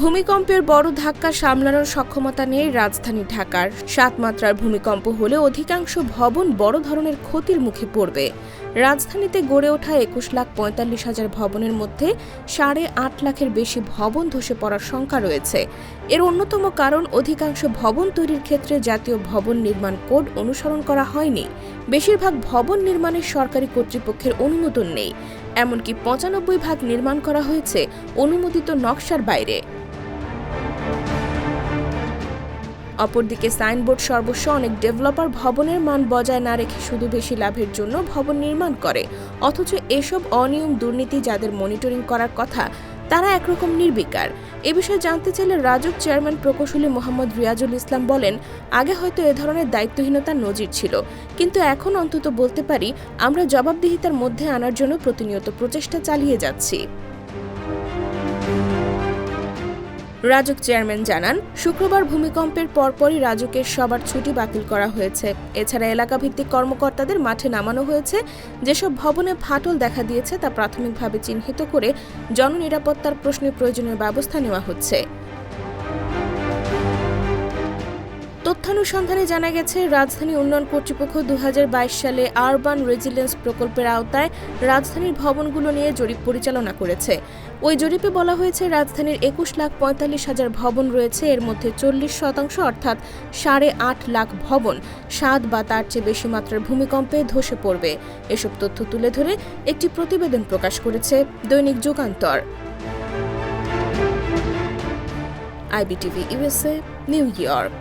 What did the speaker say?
ভূমিকম্পের বড় ধাক্কা সামলানোর সক্ষমতা নেই রাজধানী ঢাকার। সাত মাত্রার ভূমিকম্প হলে অধিকাংশ ভবন বড় ধরনের ক্ষতির মুখে পড়বে। রাজধানীতে গড়ে ওঠা একুশ লাখ পঁয়তাল্লিশ হাজার ভবনের মধ্যে সাড়ে আট লাখের বেশি ভবন ধসে পড়ার শঙ্কা রয়েছে। এর অন্যতম কারণ, অধিকাংশ ভবন তৈরির ক্ষেত্রে জাতীয় ভবন নির্মাণ কোড অনুসরণ করা হয়নি। বেশিরভাগ ভবন নির্মাণের সরকারি কর্তৃপক্ষের অনুমোদন নেই। এমনকি পঁচানব্বই ভাগ নির্মাণ করা হয়েছে অনুমোদিত নকশার বাইরে। অপরদিকে সাইনবোর্ড সর্বস্ব অনেক ডেভেলপার ভবনের মান বজায় না রেখে শুধু বেশি লাভের জন্য ভবন নির্মাণ করে। অথচ এসব অনিয়ম দুর্নীতি যাদের মনিটরিং করার কথা, তারা একরকম নির্বিকার। এ বিষয়ে জানতে চাইলে রাজুক চেয়ারম্যান প্রকৌশলী মোহাম্মদ রিয়াজুল ইসলাম বলেন, আগে হয়তো এ ধরনের দায়িত্বহীনতার নজির ছিল। কিন্তু এখন অন্তত বলতে পারি, আমরা জবাবদিহিতার মধ্যে আনার জন্য প্রতিনিয়ত প্রচেষ্টা চালিয়ে যাচ্ছি। রাজুক চেয়ারম্যান জানান, শুক্রবার ভূমিকম্পের পরপরই রাজুকের সবার ছুটি বাতিল করা হয়েছে। এছাড়া এলাকাভিত্তিক কর্মকর্তাদের মাঠে নামানো হয়েছে। যেসব ভবনে ফাটল দেখা দিয়েছে তা প্রাথমিকভাবে চিহ্নিত করে জননিরাপত্তার প্রশ্নে প্রয়োজনীয় ব্যবস্থা নেওয়া হচ্ছে। তথ্যানুসন্ধানে জানা গেছে, রাজধানী উন্নয়ন কর্তৃপক্ষ দু হাজার বাইশ সালে আরবান রেজিলেন্স প্রকল্পের আওতায় রাজধানীর ভবনগুলো নিয়ে জরিপ পরিচালনা করেছে। ওই জরিপে বলা হয়েছে, রাজধানীর একুশ লাখ পঁয়তাল্লিশ হাজার ভবন রয়েছে, এর মধ্যে চল্লিশ শতাংশ অর্থাৎ সাড়ে আট লাখ ভবন, সাত বা তার চেয়ে বেশি মাত্রার ভূমিকম্পে ধসে পড়বে। এসব তথ্য তুলে ধরে একটি প্রতিবেদন প্রকাশ করেছে দৈনিক Jugantor. IBTV USA New York.